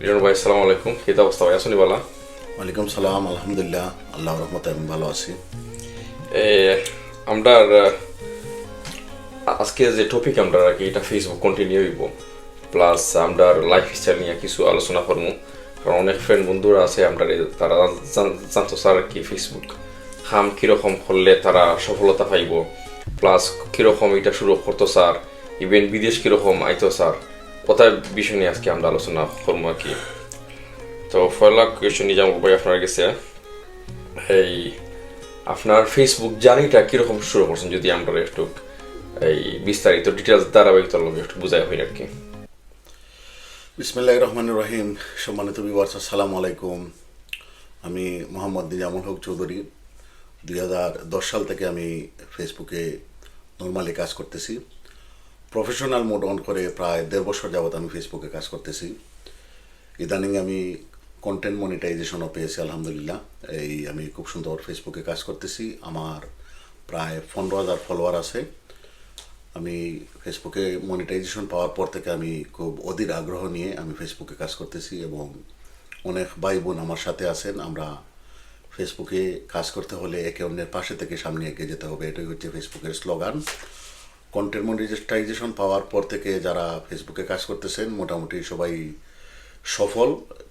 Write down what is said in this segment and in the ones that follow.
লিটন ভাই আসসালামু আলাইকুম। কি অবস্থা ভাই? আসুনি বলা ওয়ালাইকুম সালাম আলহামদুলিল্লাহ। আল্লাহ রহমতে আমি ভালো আছি। আমরা আজকে যে টপিক আমরা আর কি এটা ফেসবুক কন্টিনিউ হইব। প্লাস আমরা লাইফ স্টাইল নিয়ে কিছু আলোচনা করব। কারণ অনেক ফ্রেন্ড বন্ধুরা আছে আমরা তারা জান- জানতো স্যার কি ফেসবুক হাম কীরকম করলে তারা সফলতা পাইব। প্লাস কীরকম এটা শুরু করতো স্যার। ইভেন বিদেশ কীরকম আইতো স্যার। ওটার বিষয় নিয়ে আজকে আমরা আলোচনা করব আর কি। তো পয়লা কোয়েশন নিয়ে যাব আপনার কাছে। এই, আপনার ফেসবুক জার্নিটা কীরকম শুরু করছেন, যদি আমরা একটু এই বিস্তারিত ডিটেলস ধারাবাহিকতার লোক একটু বুঝাই হই আর কি। বিসমিল্লাহ রহমান রহিম। সম্মানিত বিবাস আসসালামু আলাইকুম। আমি মোহাম্মদ নিজামুল হক চৌধুরী। দুই হাজার দশ সাল থেকে আমি ফেসবুকে নর্মালি কাজ করতেছি। প্রফেশনাল মোড অন করে প্রায় দেড় বছর যাবৎ আমি ফেসবুকে কাজ করতেছি। ইদানিং আমি কন্টেন্ট মনিটাইজেশনও পেয়েছি, আলহামদুলিল্লাহ। এই আমি খুব সুন্দর ফেসবুকে কাজ করতেছি। আমার প্রায় পনেরো হাজার ফলোয়ার আছে। আমি ফেসবুকে মনিটাইজেশন পাওয়ার পর থেকে আমি খুব অধীর আগ্রহ নিয়ে আমি ফেসবুকে কাজ করতেছি এবং অনেক ভাই বোন আমার সাথে আছেন। আমরা ফেসবুকে কাজ করতে হলে একে অন্যের পাশে থেকে সামনে এগিয়ে যেতে হবে। এটাই হচ্ছে ফেসবুকের স্লোগান। কন্টেন্ট মনিটাইজেশন পাওয়ার পর থেকে যারা ফেসবুকে কাজ করতেছেন, মোটামুটি সবাই সফল।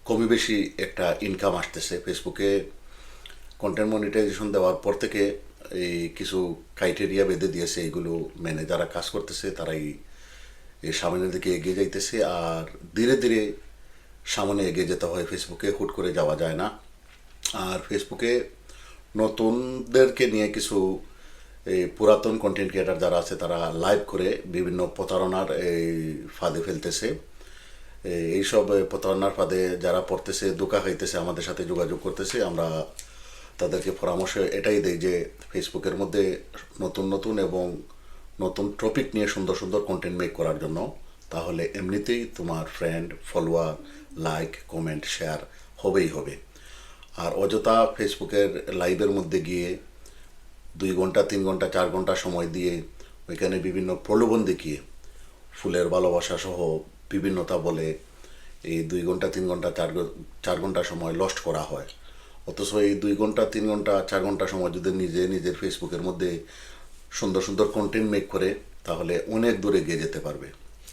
কমই বেশি একটা ইনকাম আসতেছে ফেসবুকে কন্টেন্ট মনিটাইজেশন দেওয়ার পর থেকে এই কিছু ক্রাইটেরিয়া বেঁধে দিয়েছে এইগুলো মেনে যারা কাজ করতেছে, তারাই এই সামনের দিকে এগিয়ে যাইতেছে। আর ধীরে ধীরে সামনে এগিয়ে যেতে হয় ফেসবুকে হুট করে যাওয়া যায় না। আর ফেসবুকে নতুনদেরকে নিয়ে কিছু এই পুরাতন কন্টেন্ট ক্রিয়েটার যারা আছে, তারা লাইভ করে বিভিন্ন প্রতারণার এই ফাঁদে ফেলতেছে। এই- এইসব প্রতারণার ফাঁদে যারা পড়তেছে দোকা খাইতেছে, আমাদের সাথে যোগাযোগ করতেছে, আমরা তাদেরকে পরামর্শ এটাই দেই যে ফেসবুকের মধ্যে নতুন নতুন এবং নতুন টপিক নিয়ে সুন্দর সুন্দর কন্টেন্ট মেক করার জন্য। তাহলে এমনিতেই তোমার friend follower like comment share হবেই হবে। আর অযথা ফেসবুকের লাইভের মধ্যে গিয়ে দুই ঘণ্টা, তিন ঘণ্টা, চার ঘণ্টা সময় দিয়ে ওইখানে বিভিন্ন প্রলোভন দেখিয়ে ফুলের ভালোবাসা সহ বিভিন্নতা বলে এই দুই ঘণ্টা, তিন ঘণ্টা, চার চার ঘণ্টা সময় লস্ট করা হয়। অথচ এই দুই ঘণ্টা, তিন ঘণ্টা, চার ঘণ্টা সময় যদি নিজে নিজের ফেসবুকের মধ্যে সুন্দর সুন্দর কন্টেন্ট মেক করে, তাহলে অনেক দূরে গিয়ে যেতে পারবে।